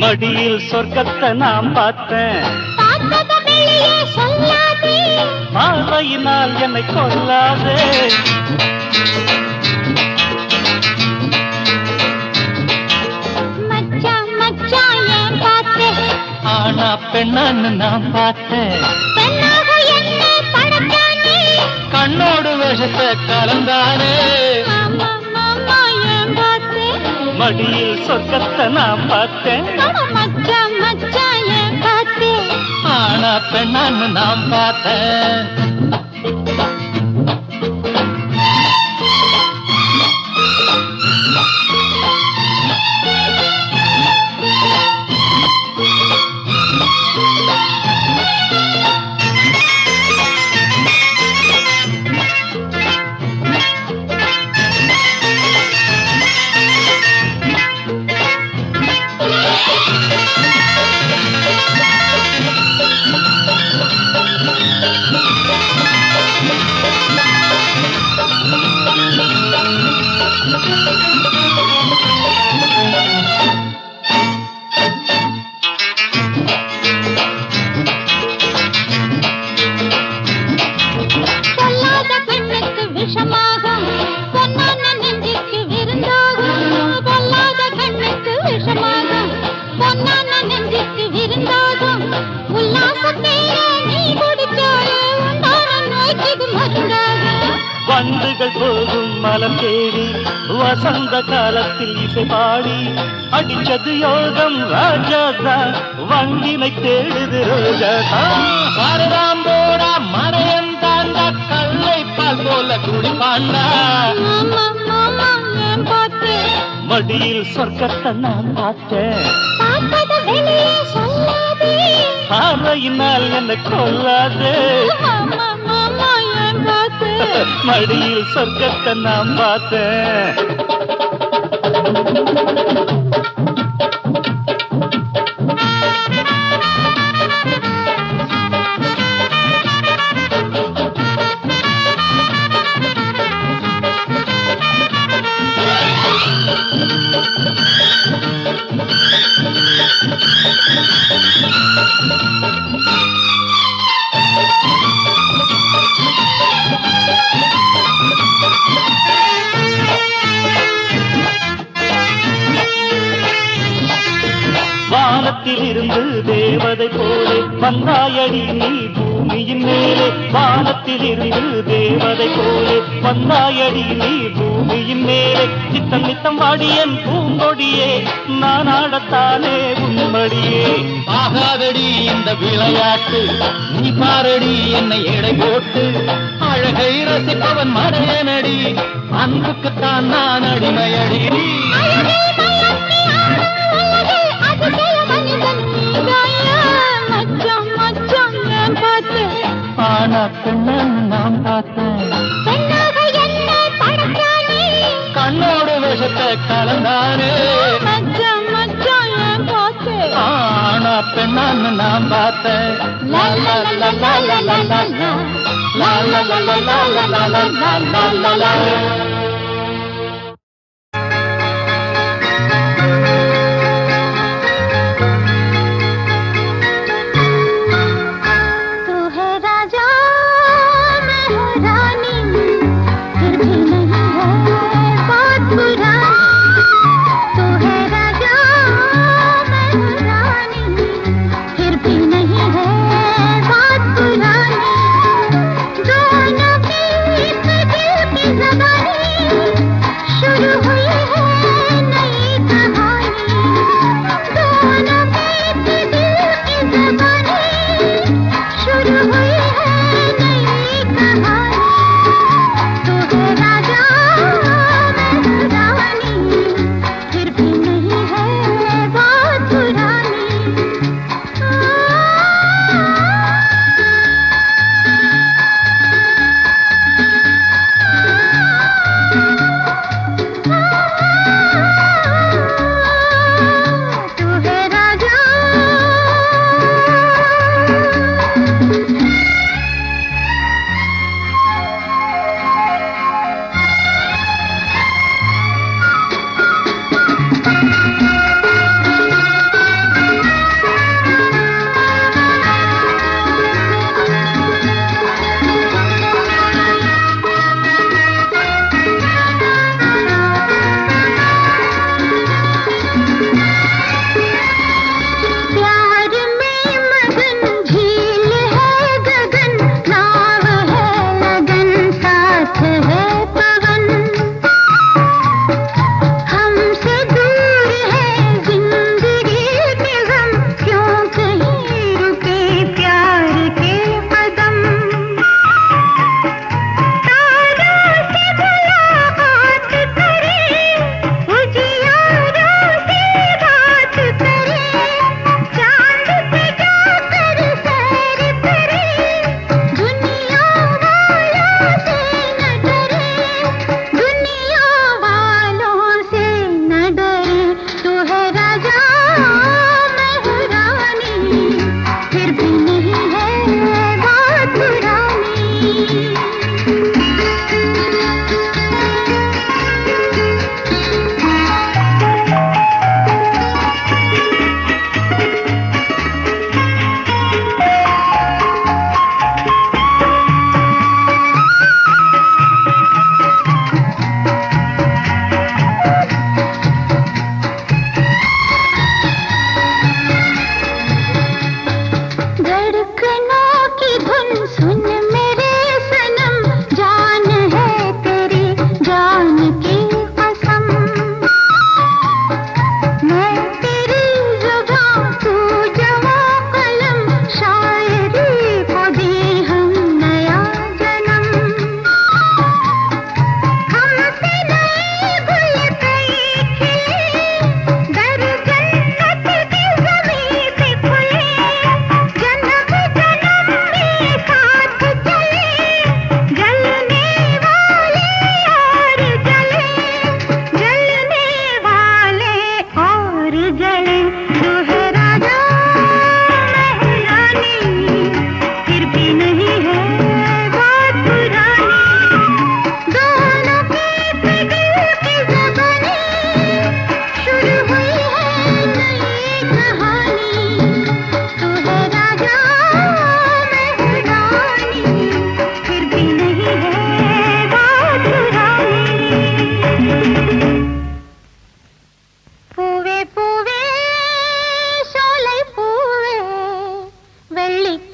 மடியில் சொர்க்கத்தை நான் பார்த்தேன். என்னை கொல்லாதே. ஆனா பெண்ணான்னு நான் பார்த்தேன். கண்ணோடு விஷத்தை கலந்தானே. மடியில் சொர்க்கத்தை நான் பார்த்தேன். ஆனா பெண்ணான்னு நான் பார்த்தேன். Bye. அது யோகம் ராஜாதா வங்கினை தேடுது ரோஜாதா வரலாம் போடா மனையன் தாண்டா கல்லை பால் போல குடிப்பாண்டா மடியில் சொர்க்கத்தை நான் பார்த்தேன். பார்வையினால் என்ன கொள்ளாதே மடியில் சொர்க்கத்தை நான் பார்த்தேன். தேவதை போலே வந்தாயடி நீ பூமியின் மேலே வானத்தில் இருந்து தேவதை போலே வந்தாயடி நீ பூமியின் மேலே நித்தம் நித்தம் வாடியன் பூங்கொடியே நான் ஆடத்தானே உன்மடியே. ஆகாதடி இந்த விளையாட்டு நீ பாரடி என்னை எடை போட்டு. அழகை ரசிப்பவன் மடையனடி அன்புக்குத்தான் நான் அடிமையடி. ஆனா பெண்ணன்னு நான் பார்த்தேன் கண்ணோடு விஷத்தை கலந்தானே ஆனா பெண்ணான்னு நான் பார்த்தேன். லா லா லா லா லா லா லா லா லா லா லா லா.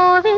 கோவில்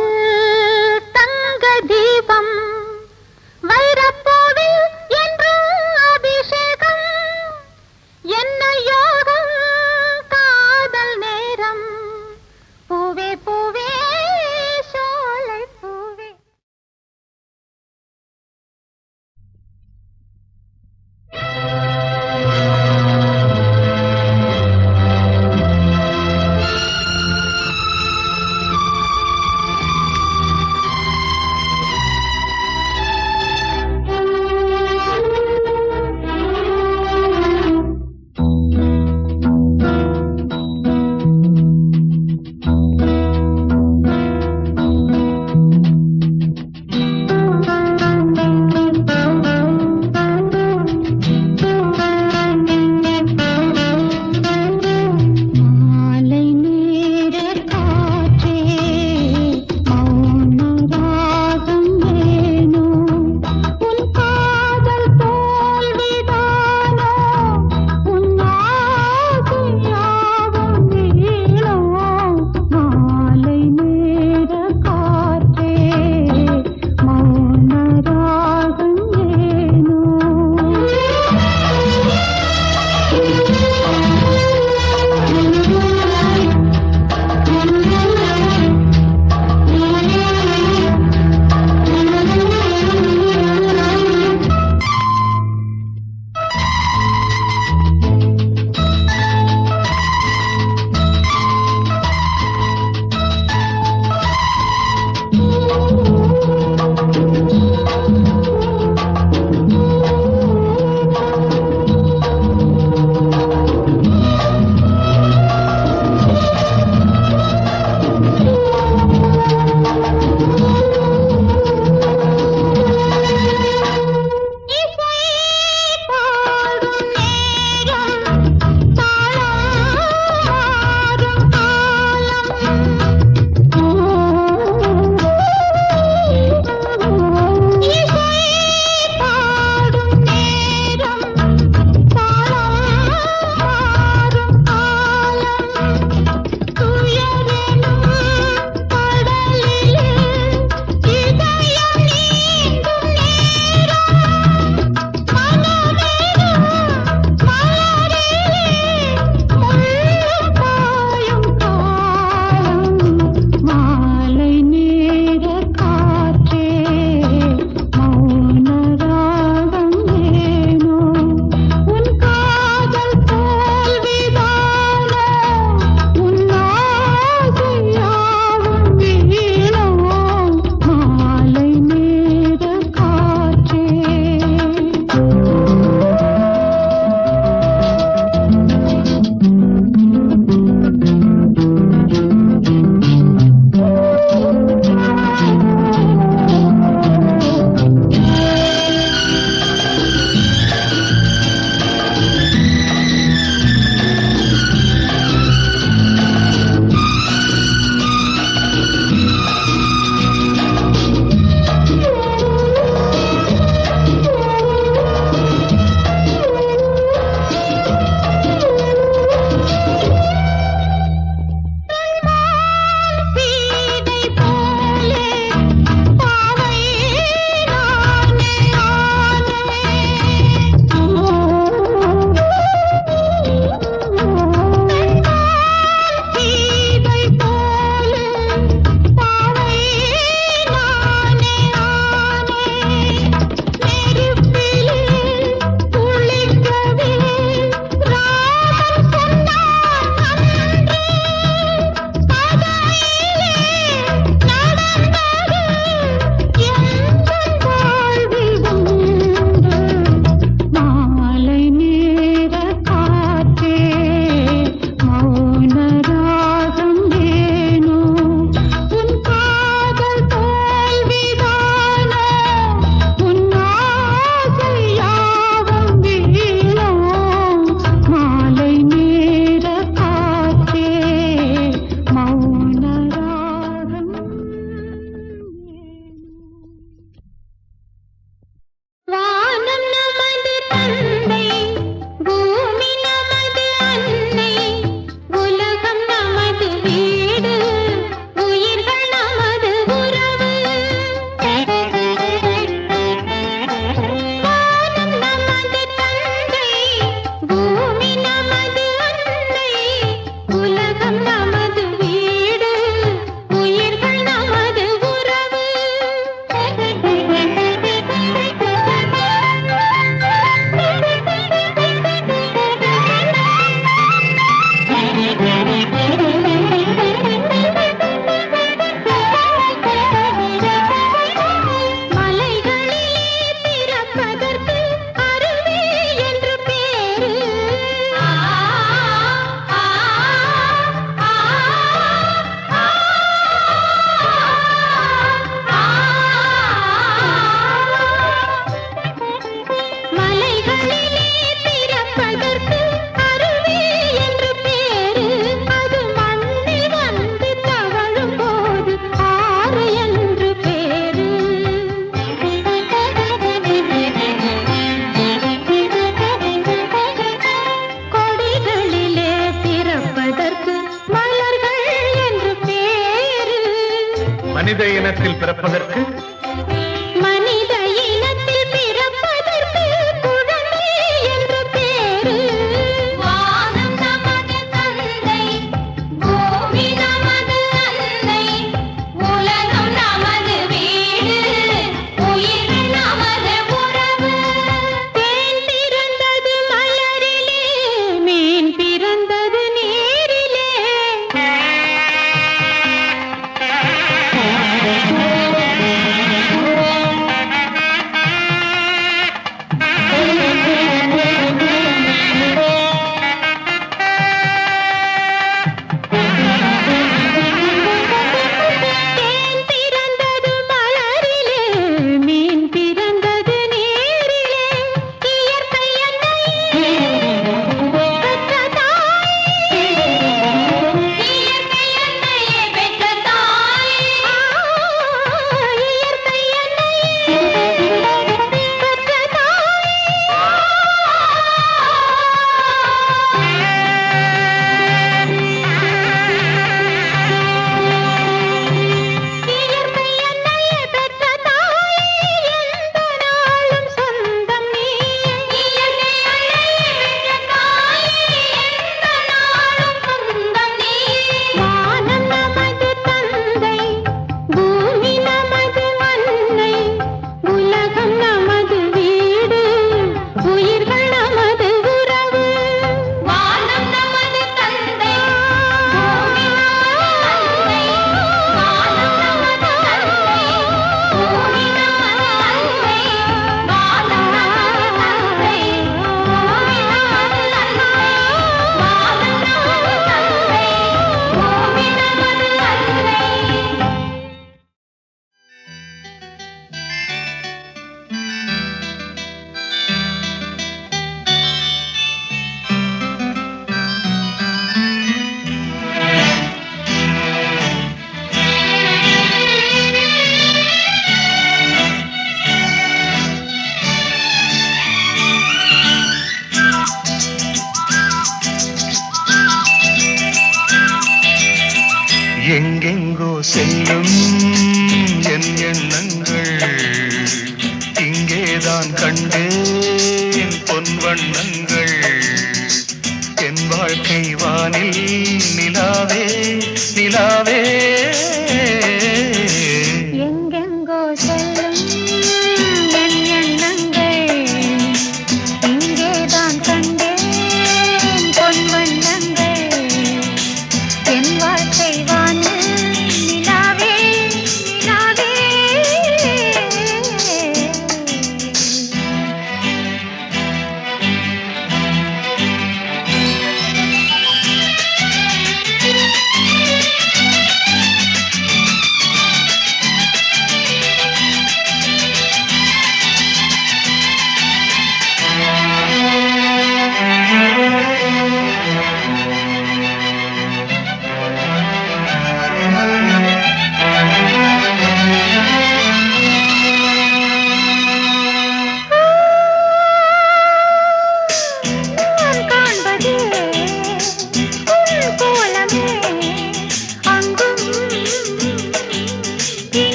செல்லும்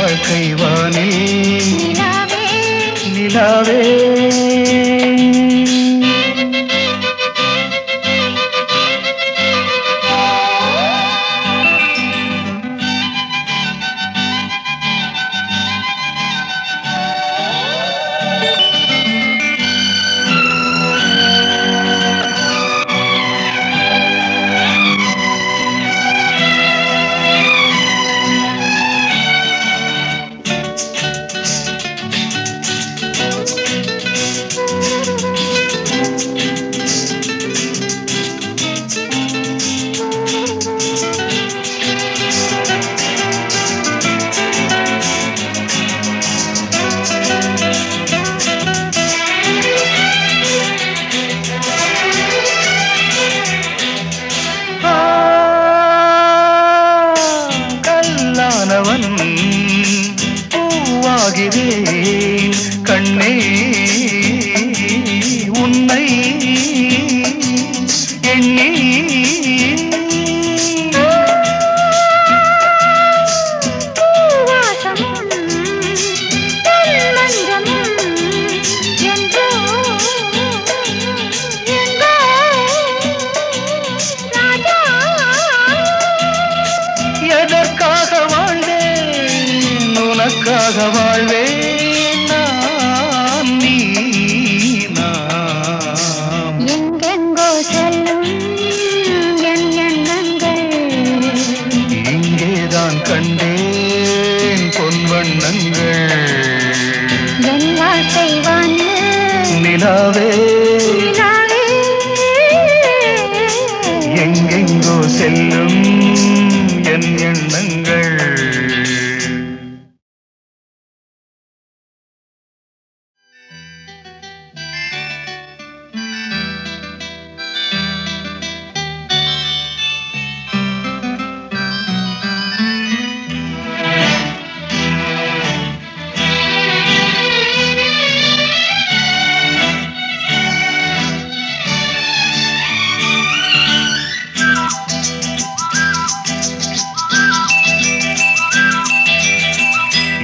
வாழ்க்கை வானில் நிலாவே. நிலாவே.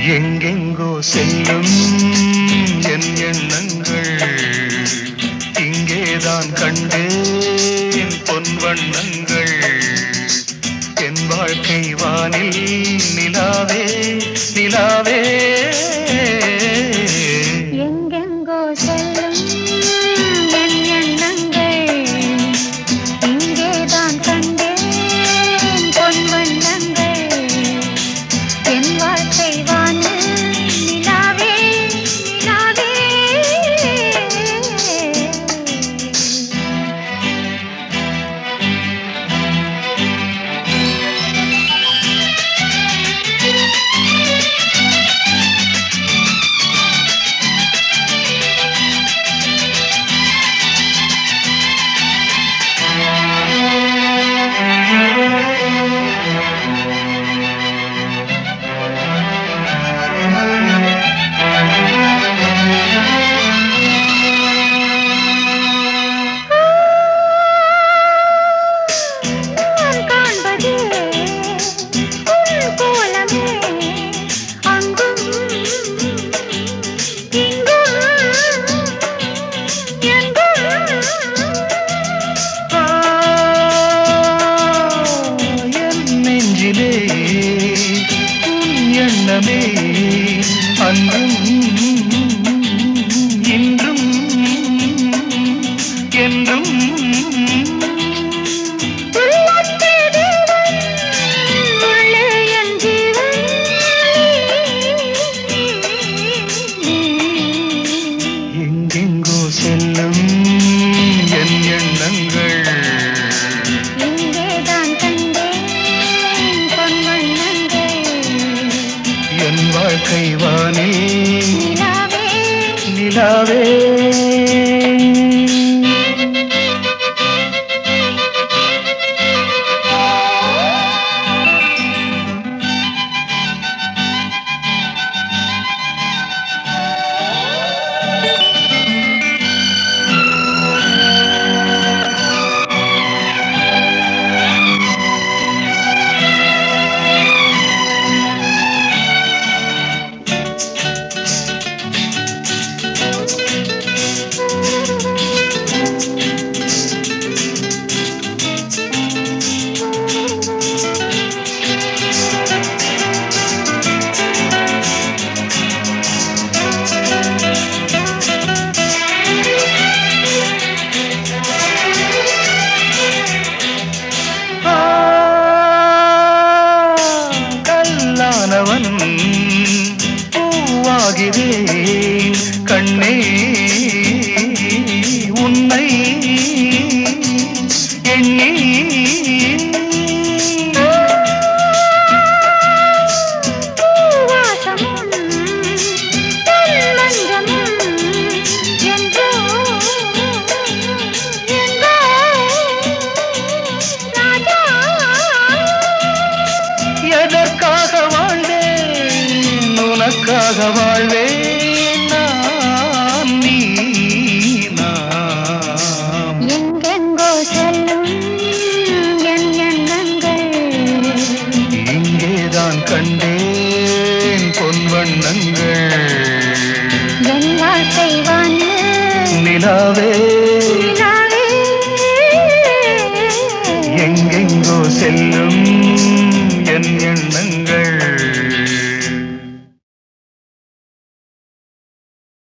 எங்கெங்கோ செல்லும் என் எண்ணங்கள் இங்கேதான் கண்டேன் பொன் வண்ணங்கள். என் வாழ்க்கை வானில் நிலாவே நிலாவே. இன்னும்